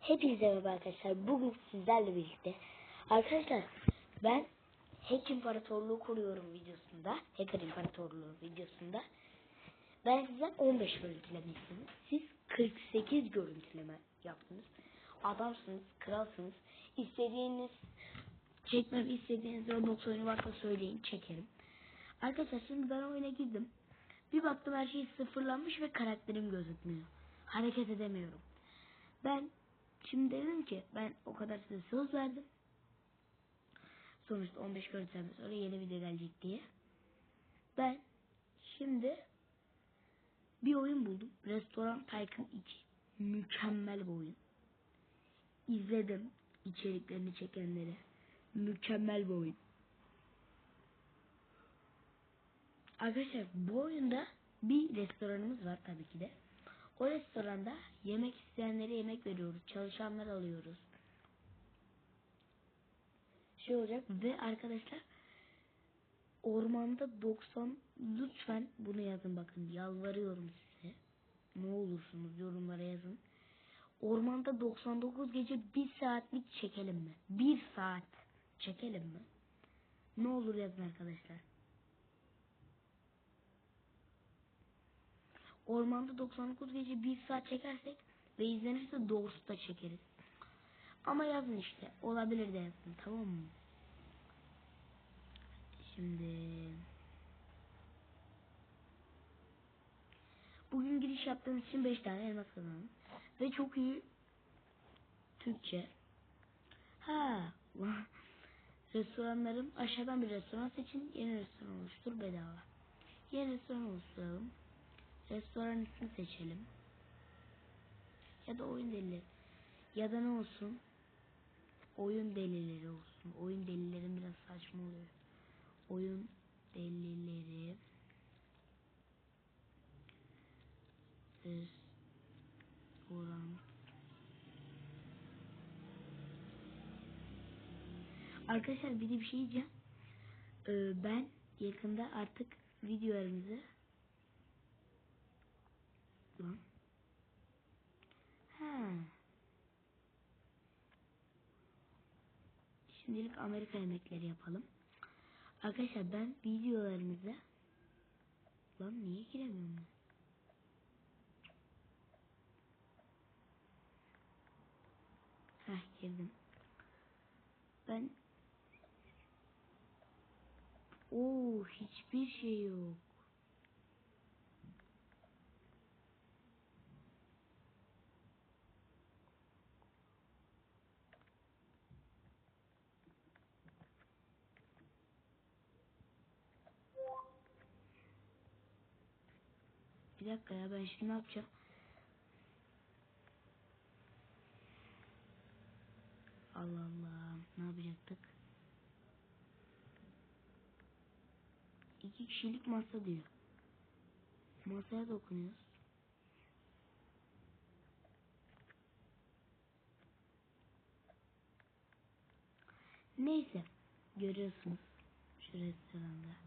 Hepinize merhaba arkadaşlar. Bugün sizlerle birlikte arkadaşlar ben Hack İmparatorluğu kuruyorum videosunda, Hacker İmparatorluğu videosunda ben sizden 15 görüntüleme istedim. Siz 48 görüntüleme yaptınız. Adamsınız, kralsınız. İstediğiniz çekmem istediğiniz Roblox oyunu varsa söyleyin, çekerim. Arkadaşlar şimdi ben oyuna girdim. Bir baktım her şey sıfırlanmış ve karakterim gözükmüyor. Hareket edemiyorum. Ben Şimdi dedim ki ben o kadar size söz verdim. Sonuçta 15 görüntüden sonra yeni video gelecek diye. Ben şimdi bir oyun buldum. Restoran Tycoon 2. Mükemmel bir oyun. İzledim içeriklerini çekenleri. Mükemmel bir oyun. Arkadaşlar bu oyunda bir restoranımız var tabii ki de. O restoranda yemek isteyenlere yemek veriyoruz. Çalışanlar alıyoruz. Şey olacak ve arkadaşlar ormanda 90 lütfen bunu yazın bakın yalvarıyorum size. Ne olursunuz yorumlara yazın. Ormanda 99 gece bir saatlik çekelim mi? Bir saat çekelim mi? Ne olur yazın arkadaşlar. Ormanda 99 gece bir saat çekersek ve izlenirse doğrusu da çekeriz. Ama yazın işte. Olabilir de yazın. Tamam mı? Şimdi Bugün giriş yaptığımız için 5 tane elmas kazandım. Ve çok iyi Türkçe. Ha, restoranlarım aşağıdan bir restoran seçin. Yeni restoran oluştur bedava. Yeni restoran oluşturalım. Restoran ismi seçelim. Ya da oyun delileri. Ya da ne olsun? Oyun delileri olsun. Oyun delilerin biraz saçma oluyor. Oyun delileri. Restoran. Arkadaşlar bir de bir şey diyeceğim. Ee, ben yakında artık videolarımızı lan? Ha. Şimdilik Amerika yemekleri yapalım. Arkadaşlar ben videolarımıza lan niye giremiyorum? Heh girdim. Ben Oo hiçbir şey yok. Bir dakika ya ben şimdi ne yapacağım? Allah Allah ne yapacaktık? İki kişilik masa diyor. Masaya dokunuyoruz. Neyse görüyorsunuz şu restoranda.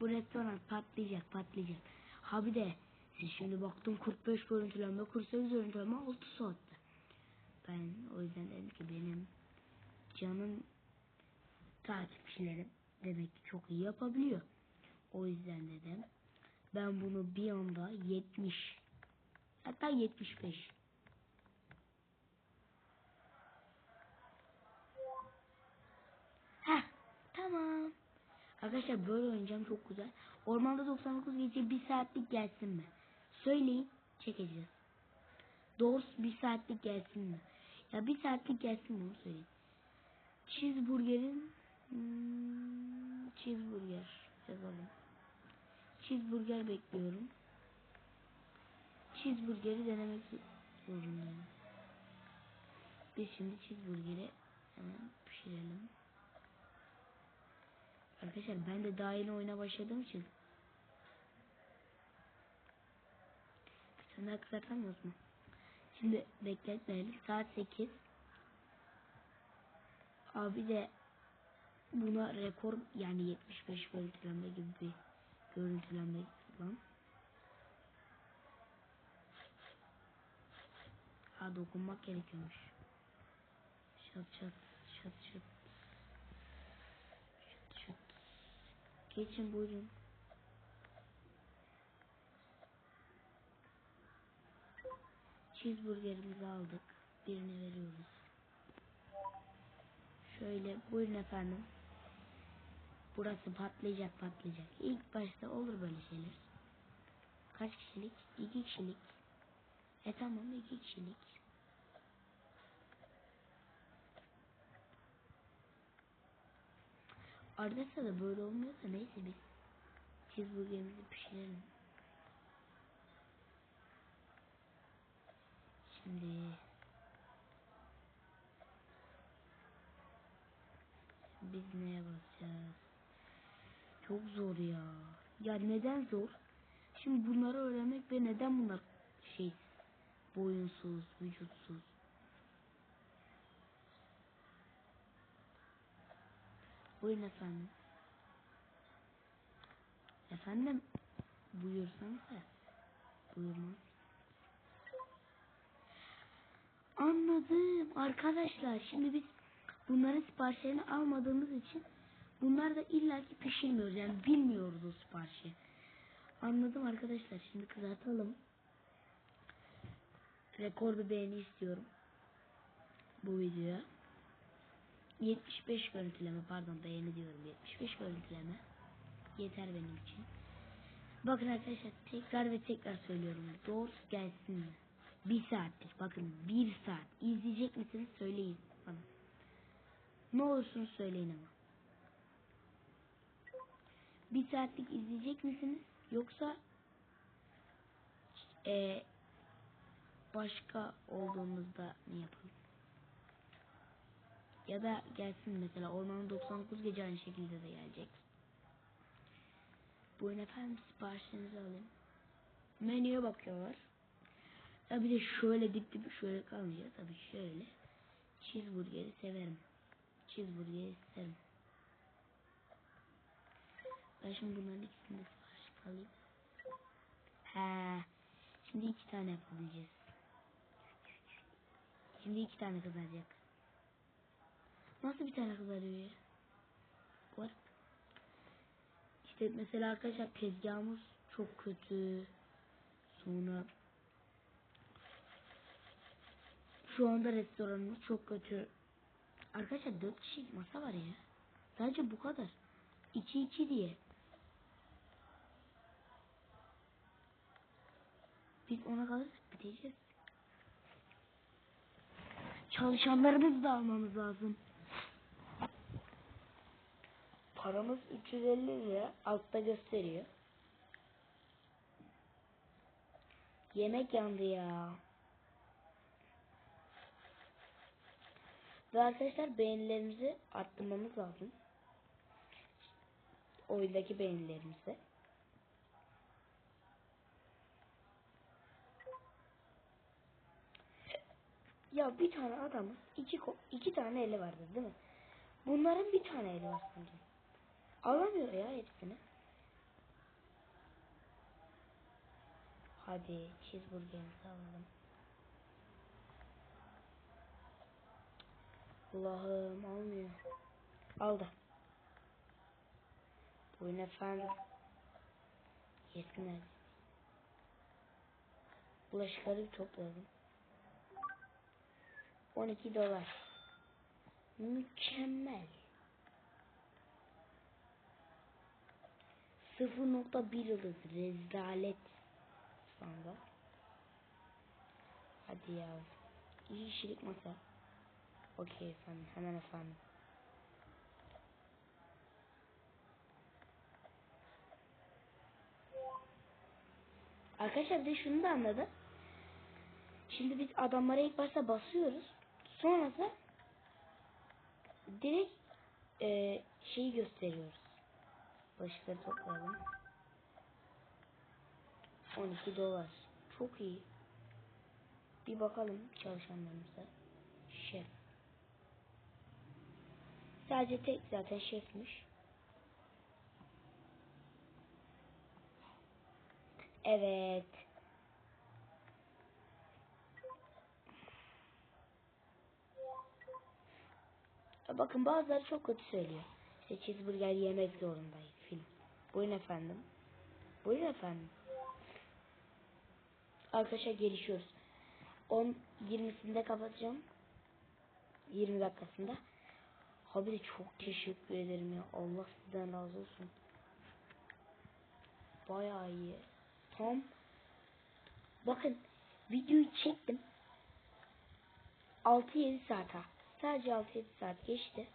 Bu restoran patlayacak patlayacak. Ha bir de siz şimdi baktım 45 görüntülenme 48 görüntülenme 6 saatte. Ben o yüzden dedim ki benim canım takipçilerim demek ki çok iyi yapabiliyor. O yüzden dedim ben bunu bir anda 70 hatta 75 Heh tamam. Arkadaşlar böyle oynayacağım çok güzel. Ormanda 99 gece bir saatlik gelsin mi? Söyleyin çekeceğiz. Doğrusu bir saatlik gelsin mi? Ya bir saatlik gelsin mi onu söyleyin. Cheeseburger'in hmm, cheeseburger yazalım. Cheeseburger bekliyorum. Cheeseburger'i denemek zorundayım. Biz şimdi cheeseburger'i hemen pişirelim. Arkadaşlar ben de daha yeni oyuna başladığım için daha kısaltamıyoruz mu? Şimdi bekletmeyelim. Saat 8. Abi de buna rekor yani 75 görüntülenme gibi bir görüntülenme falan. Aa dokunmak gerekiyormuş. Şat şat şat. Şat şat. Geçin buyurun. Cheeseburgerimizi aldık. Birini veriyoruz. Şöyle buyurun efendim. Burası patlayacak patlayacak. İlk başta olur böyle şeyler. Kaç kişilik? İki kişilik. E tamam iki kişilik. Arda da böyle olmuyor da neyse biz cheeseburgerimizi pişirelim. Şimdi biz neye basacağız? Çok zor ya. Ya neden zor? Şimdi bunları öğrenmek ve neden bunlar şey boyunsuz, vücutsuz. Buyurun efendim. Efendim buyursanıza. Buyurmaz. Anladım arkadaşlar. Şimdi biz bunların siparişlerini almadığımız için bunlar da illaki pişirmiyoruz. Yani bilmiyoruz o siparişi. Anladım arkadaşlar. Şimdi kızartalım. Rekor bir beğeni istiyorum. Bu videoya. 75 görüntüleme pardon beğeni diyorum 75 görüntüleme yeter benim için. Bakın arkadaşlar tekrar ve tekrar söylüyorum. Doğrusu gelsin? Bir saattir bakın bir saat izleyecek misiniz söyleyin bana. Ne olursunuz söyleyin ama. Bir saatlik izleyecek misiniz? Yoksa e, başka olduğumuzda mı yapalım? Ya da gelsin mesela Ormanın 99 gece aynı şekilde de gelecek. Buyurun efendim siparişlerinizi alayım. Menüye bakıyorlar. Tabi de şöyle dip dip şöyle kalmayacak. Tabi şöyle. Cheeseburger'i severim. Cheeseburger'i isterim. Ben şimdi bunların ikisini de sipariş alayım. He. Şimdi iki tane yapabileceğiz. Şimdi iki tane kızaracak. Nasıl bir tane kızarıyor ya? Var. İşte mesela arkadaşlar tezgahımız çok kötü. Sonra şu anda restoranımız çok kötü. Arkadaşlar dört kişilik masa var ya. Sadece bu kadar. İki iki diye. Biz ona kalırsak biteceğiz. Çalışanlarımızı da almamız lazım. Paramız 350 lira altta gösteriyor. Yemek yandı ya. Ve arkadaşlar beğenilerimizi arttırmamız lazım. Oyundaki beğenilerimizi. Ya bir tane adamın iki, iki tane eli vardı değil mi? Bunların bir tane eli var sanırım. Alamıyor ya hepsini. Hadi cheeseburgerimizi alalım. Allah'ım almıyor. Aldı. Buyurun efendim. Yesinler. Bulaşıkları bir toplayalım. 12 dolar. Mükemmel. 0.1 yıldız rezalet şu anda. Hadi ya. İyi kişilik masa. Okey efendim. Hemen efendim. Arkadaşlar bir de şunu da anladım. Şimdi biz adamlara ilk başta basıyoruz. Sonra da direkt e, şeyi gösteriyoruz. Başlıkları toplayalım. 12 dolar. Çok iyi. Bir bakalım çalışanlarımıza. Şef. Sadece tek zaten şefmiş. Evet. Bakın bazıları çok kötü söylüyor. İşte cheeseburger yemek zorundayız. Buyurun efendim. Buyurun efendim. Arkadaşlar gelişiyoruz. 10 20'sinde kapatacağım. 20 dakikasında. Abi de çok teşekkür ederim ya. Allah sizden razı olsun. Bayağı iyi. Tam bakın videoyu çektim. 6-7 saat ha. Sadece 6-7 saat geçti.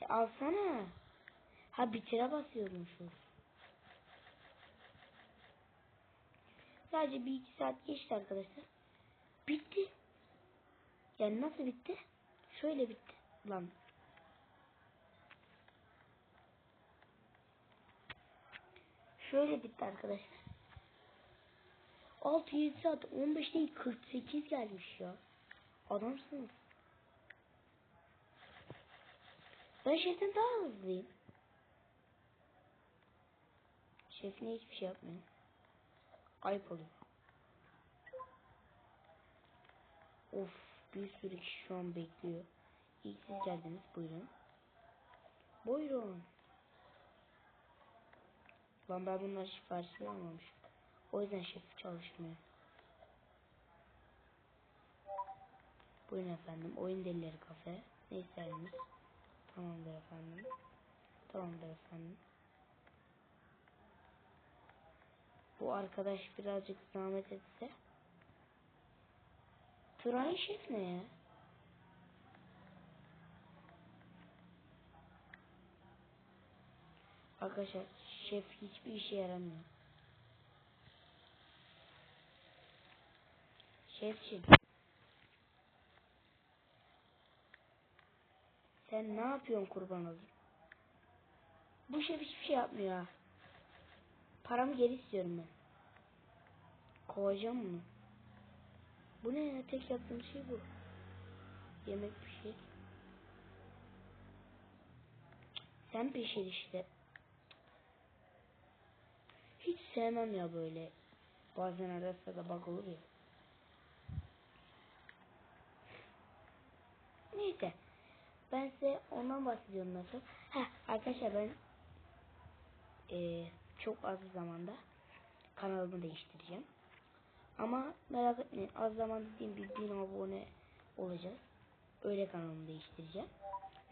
E, alsana. Ha bitire basıyormuşuz. Sadece bir iki saat geçti arkadaşlar. Bitti. Yani nasıl bitti? Şöyle bitti. Lan. Şöyle bitti arkadaşlar. 6-7 saat 15 değil 48 gelmiş ya. Adamsınız. Ben şeften daha hızlıyım. Şef ne hiçbir şey yapmıyor. Ayıp oluyor. Of bir sürü kişi şu an bekliyor. İlk siz geldiniz buyurun. Buyurun. Lan ben bunlar sipariş vermemişim. O yüzden şef çalışmıyor. Buyurun efendim. Oyun delileri kafe. Ne istersiniz? Tamamdır efendim. Tamamdır efendim. Bu arkadaş birazcık zahmet etse. Turan şef ne ya? Arkadaşlar şef hiçbir işe yaramıyor. Şefçim. Sen ne yapıyorsun kurban olayım? Bu şef hiçbir şey yapmıyor ha. Paramı geri istiyorum ben. Kovacağım bunu. Bu ne ya? Tek yaptığım şey bu. Yemek pişir. Sen pişir işte. Hiç sevmem ya böyle. Bazen arasında da bug olur ya. Neyse. Ben size ondan bahsediyorum nasıl. Heh, arkadaşlar ben ee, çok az zamanda kanalımı değiştireceğim. Ama merak etmeyin az zaman dediğim bir bin abone olacağız. Öyle kanalımı değiştireceğim.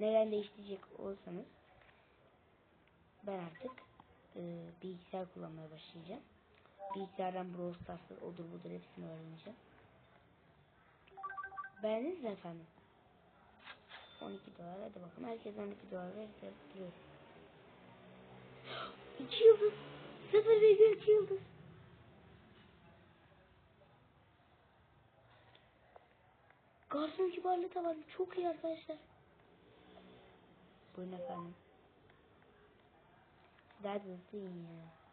Neden değiştirecek olsanız ben artık e, bilgisayar kullanmaya başlayacağım. Bilgisayardan Brawl Stars'ı odur budur hepsini öğreneceğim. Beğendiniz mi efendim? 12 dolar hadi bakalım. Herkes 12 dolar verirse duruyor. 2 yıldız. 0,2 yıldız. Garson kibarlığı da var. Çok iyi arkadaşlar. Buyurun efendim. Da hızlıyım ya.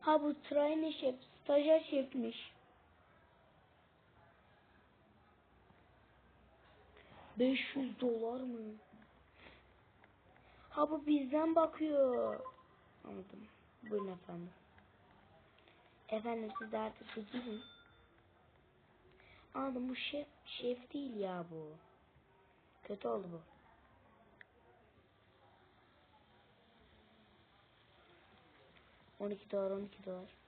Ha bu trainee şef, stajyer şefmiş. 500 dolar mı? Ha bu bizden bakıyor. Anladım. Buyurun efendim. Efendim siz de artık gidin. Anladım bu şef, şef değil ya bu. Kötü oldu bu. On iki dolar, on iki dolar.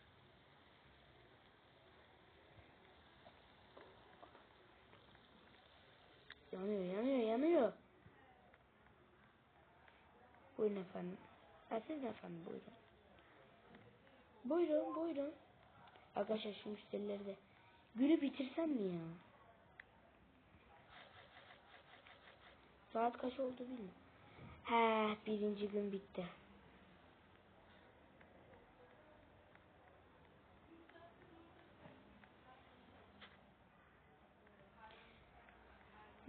Yanıyor, yanıyor, yanıyor. Buyurun efendim. Ha, siz efendim buyurun. Buyurun, buyurun. Arkadaşlar şu müşterileri de. Günü bitirsem mi ya? Saat kaç oldu bilmiyorum. He, birinci gün bitti.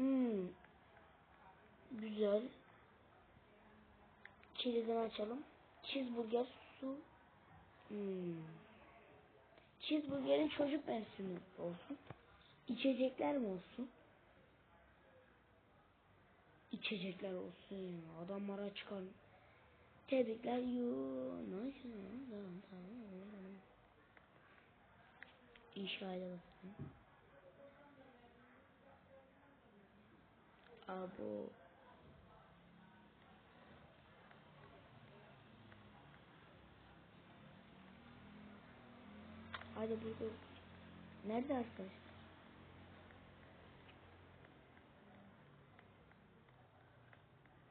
Hmm. Güzel. Çileden açalım. Cheeseburger su. Hmm. Cheeseburger'in çocuk versiyonu olsun. İçecekler mi olsun? İçecekler olsun ya. Adamlara çıkar. Tebrikler Yunus. İnşaata Abo. Hadi burada. Nerede arkadaş?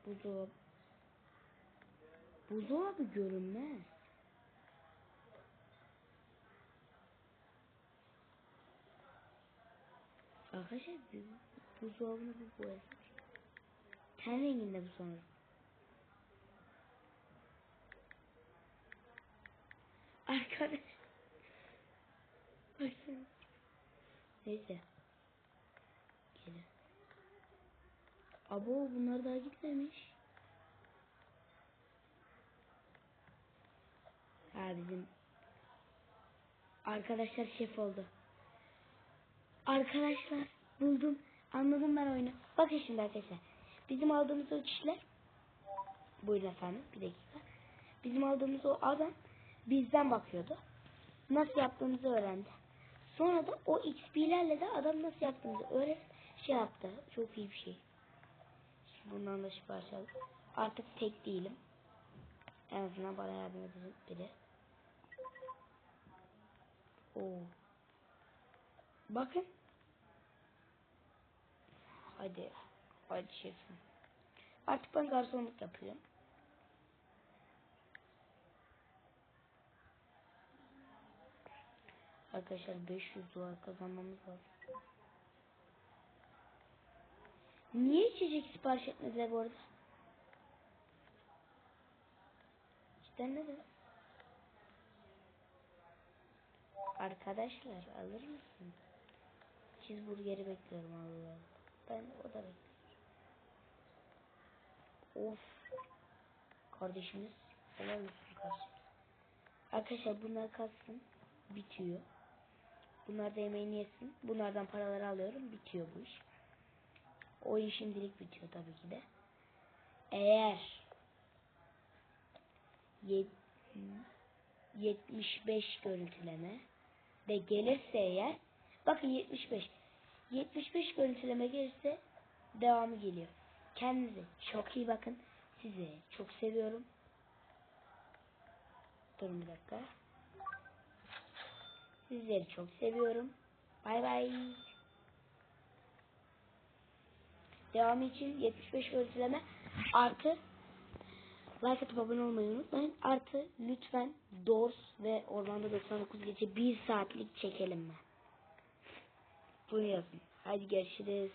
Buzdolabı. Buzdolabı görünmez. Arkadaşlar buzdolabını bir boyasak. Ten renginde bu sonra. Arkadaş. Baksana. Neyse. Gene. Abo bunlar daha gitmemiş. Ha bizim arkadaşlar şef oldu. Arkadaşlar buldum. Anladım ben oyunu. Bakın şimdi arkadaşlar. Bizim aldığımız o kişiler Buyurun efendim bir dakika. Bizim aldığımız o adam bizden bakıyordu. Nasıl yaptığımızı öğrendi. Sonra da o XP'lerle de adam nasıl yaptığımızı öğret şey yaptı. Çok iyi bir şey. Şimdi bundan da sipariş. Artık tek değilim. En azından bana yardım edecek biri. Oo. Bakın. Hadi. Hadi şefim. Artık ben garsonluk yapıyorum. Arkadaşlar 500 dolar kazanmamız lazım. Niye içecek sipariş etmediler bu arada? İşte neden? Arkadaşlar alır mısın? Cheeseburger'i bekliyorum Allah. Ben o da bekliyorum. Of. Kardeşimiz. Helal olsun. Arkadaşlar bunlar kalsın. Bitiyor. Bunlar da yemeğini yesin. Bunlardan paraları alıyorum. Bitiyor bu iş. Oyun şimdilik bitiyor tabii ki de. Eğer yet- 75 görüntüleme ve gelirse eğer bakın 75 75 görüntüleme gelirse devamı geliyor. Kendinize çok iyi bakın. Sizi çok seviyorum. Durun bir dakika. Sizleri çok seviyorum. Bay bay. Devamı için 75 görüntüleme artı like atıp abone olmayı unutmayın. Artı lütfen Doors ve Orlando 99 gece 1 saatlik çekelim mi? Bunu yazın. Hadi görüşürüz.